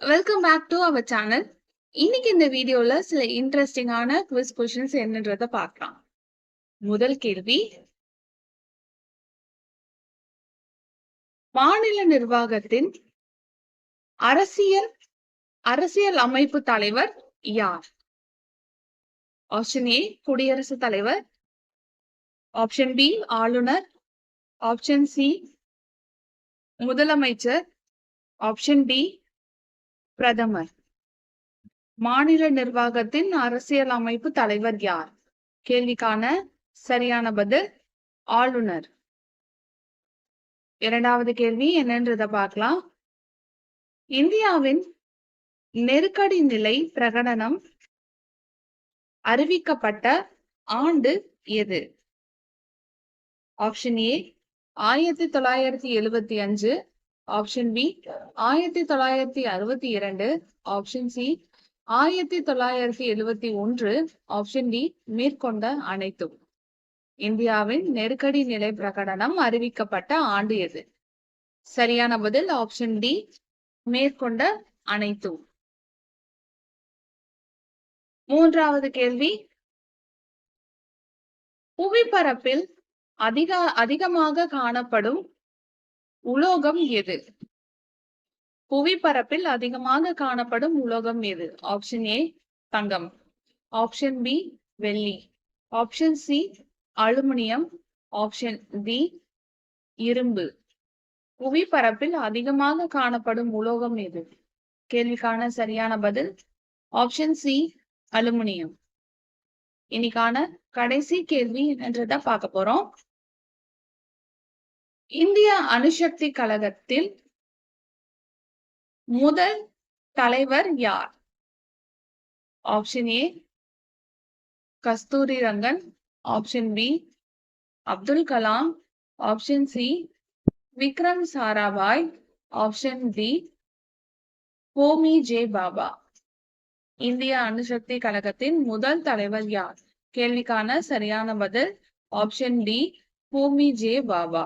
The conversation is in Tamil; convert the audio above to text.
Welcome back to our channel இன்னைக்கு இந்த வீடியோல சில இன்ட்ரெஸ்டிங்கான குவிஸ் கொஷின்ஸ் என்னன்றத பார்க்கலாம். முதல் கேள்வி மாநில நிர்வாகத்தின் அரசியல் அரசியல் அமைப்பு தலைவர் யார்? ஆப்ஷன் ஏ குடியரசுத் தலைவர். ஆப்ஷன் பி ஆளுநர். ஆப்ஷன் சி முதலமைச்சர். ஆப்ஷன் டி பிரதமர். மாநில நிர்வாகத்தின் அரசியல் அமைப்பு தலைவர் யார்? கேள்விக்கான சரியான பதில் ஆளுநர். இரண்டாவது கேள்வி என்னன்றத பார்க்கலாம். இந்தியாவின் நெருக்கடி நிலை பிரகடனம் அறிவிக்கப்பட்ட ஆண்டு எது? ஆப்ஷன் ஏ ஆயிரத்தி தொள்ளாயிரத்தி எழுபத்தி அஞ்சு ஆப்ஷன் பி ஆயிரத்தி தொள்ளாயிரத்தி அறுபத்தி இரண்டு. ஆப்ஷன் சி ஆயிரத்தி தொள்ளாயிரத்தி எழுபத்தி ஒன்று. ஆப்ஷன் டி மேற்கொண்ட அனைத்தும் இந்தியாவின் நெருக்கடி நிலை பிரகடனம் அறிவிக்கப்பட்ட ஆண்டு எது? சரியான பதில் ஆப்ஷன் டி மேற்கொண்ட அனைத்தும் மூன்றாவது கேள்வி. புவிப்பரப்பில் அதிக அதிகமாக காணப்படும் உலோகம் எது? புவிப்பரப்பில் அதிகமாக காணப்படும் உலோகம் எது? ஆப்ஷன் ஏ தங்கம். ஆப்ஷன் பி வெள்ளி. Option C aluminium. Option D இரும்பு. புவிப்பரப்பில் அதிகமாக காணப்படும் உலோகம் எது? கேள்விக்கான சரியான பதில் ஆப்ஷன் சி அலுமினியம். இன்னைக்கான கடைசி கேள்வி என்றதை பார்க்க போறோம். இந்திய அணுசக்தி கழகத்தில் முதல் தலைவர் யார்? Option A Kasturi Rangan. Option B Abdul Kalam. Option C Vikram Sarabhai. Option D Homi J Bhabha. இந்திய அணுசக்தி கழகத்தின் முதல் தலைவர் யார்? கேள்விக்கான சரியான பதில் option D Homi J Bhabha.